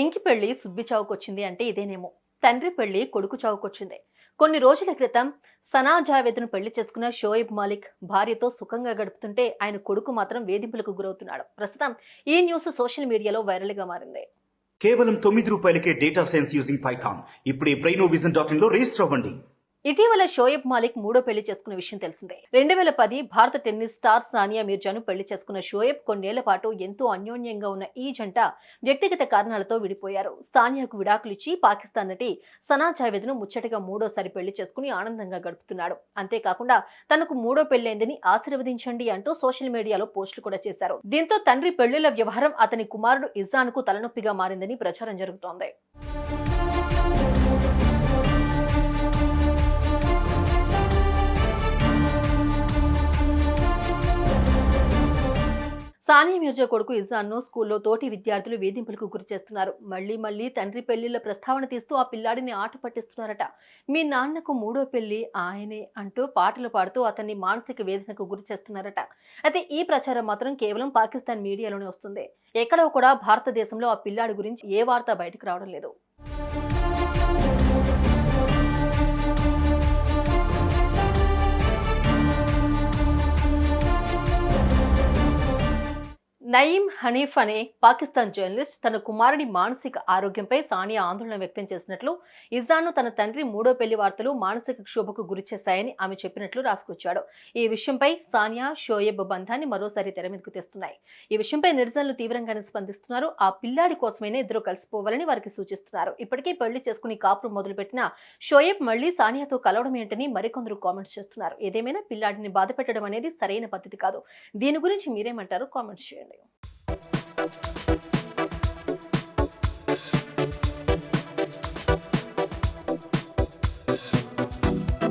ఎంకి పెళ్ళి సుబ్బి చావుకొచ్చింది అంటే ఇదేనేమో. తండ్రి పెళ్ళి కొడుకు చావుకొచ్చింది. కొన్ని రోజుల క్రితం సనా జావేద్ను పెళ్ళి చేసుకున్న షోయబ్ మాలిక్ భార్యతో సుఖంగా గడుపుతుంటే ఆయన కొడుకు మాత్రం వేధింపులకు గురవుతున్నాడు. ప్రస్తుతం ఈ న్యూస్ సోషల్ మీడియాలో వైరల్గా మారింది. కేవలం తొమ్మిది రూపాయలకే డేటా సైన్స్ యూజింగ్ పైథాన్. ఇప్పుడే బ్రెయినో విజన్ డాట్ ఇన్లో రిజిస్టర్ అవ్వండి. ఇటీవల షోయబ్ మాలిక్ మూడో పెళ్ళి చేసుకున్న విషయం తెలిసిందే. రెండు వేల పది భారత టెన్నిస్ స్టార్ సానియా మీర్జాను పెళ్ళి చేసుకున్న షోయబ్ కొన్నేళ్ళ పాటు ఎంతో అన్యోన్యంగా ఉన్న ఈ జంట వ్యక్తిగత కారణాలతో విడిపోయారు. సానియాకు విడాకులిచ్చి పాకిస్తాన్ నటి సనా జావేద్ను ముచ్చటగా మూడోసారి పెళ్ళి చేసుకుని ఆనందంగా గడుపుతున్నాడు. అంతేకాకుండా తనకు మూడో పెళ్ళైందని ఆశీర్వదించండి అంటూ సోషల్ మీడియాలో పోస్టులు కూడా చేశారు. దీంతో తండ్రి పెళ్ళిళ్ళ వ్యవహారం అతని కుమారుడు ఇజాన్కు తలనొప్పిగా మారిందని ప్రచారం జరుగుతోంది. సానియా మిర్జా కొడుకు ఇజాన్ను స్కూల్లో తోటి విద్యార్థులు వేధింపులకు గురి చేస్తున్నారు. మళ్ళీ మళ్ళీ తండ్రి పెళ్ళిళ్ళ ప్రస్తావన తీస్తూ ఆ పిల్లాడిని ఆట పట్టిస్తున్నారట. మీ నాన్నకు మూడో పెళ్ళి ఆయనే అంటూ పాటలు పాడుతూ అతన్ని మానసిక వేదనకు గురి చేస్తున్నారట. అయితే ఈ ప్రచారం మాత్రం కేవలం పాకిస్తాన్ మీడియాలోనే వస్తుంది. ఎక్కడో కూడా భారతదేశంలో ఆ పిల్లాడి గురించి ఏ వార్త బయటకు రావడం లేదు. నయీం హనీఫ్ అనే పాకిస్తాన్ జర్నలిస్ట్ తన కుమారుడి మానసిక ఆరోగ్యంపై సానియా ఆందోళన వ్యక్తం చేసినట్లు ఇజాన్ను తన తండ్రి మూడో పెళ్ళి వార్తలు మానసిక క్షోభకు గురిచేశాయని ఆమె చెప్పినట్లు రాసుకొచ్చాడు. ఈ విషయంపై సానియా షోయబ్ బంధాన్ని మరోసారి తెర మీదకు తెస్తున్నాయి. ఈ విషయంపై నిరసనలు తీవ్రంగానే స్పందిస్తున్నారు. ఆ పిల్లాడి కోసమైనా ఇద్దరు కలిసిపోవాలని వారికి సూచిస్తున్నారు. ఇప్పటికే పెళ్ళి చేసుకుని కాపురం మొదలుపెట్టిన షోయబ్ మళ్ళీ సానియాతో కలవడం ఏంటని మరికొందరు కామెంట్స్ చేస్తున్నారు. ఏదేమైనా పిల్లాడిని బాధపెట్టడం అనేది సరైన పద్ధతి కాదు. దీని గురించి మీరేమంటారు? కామెంట్స్ చేయండి. you.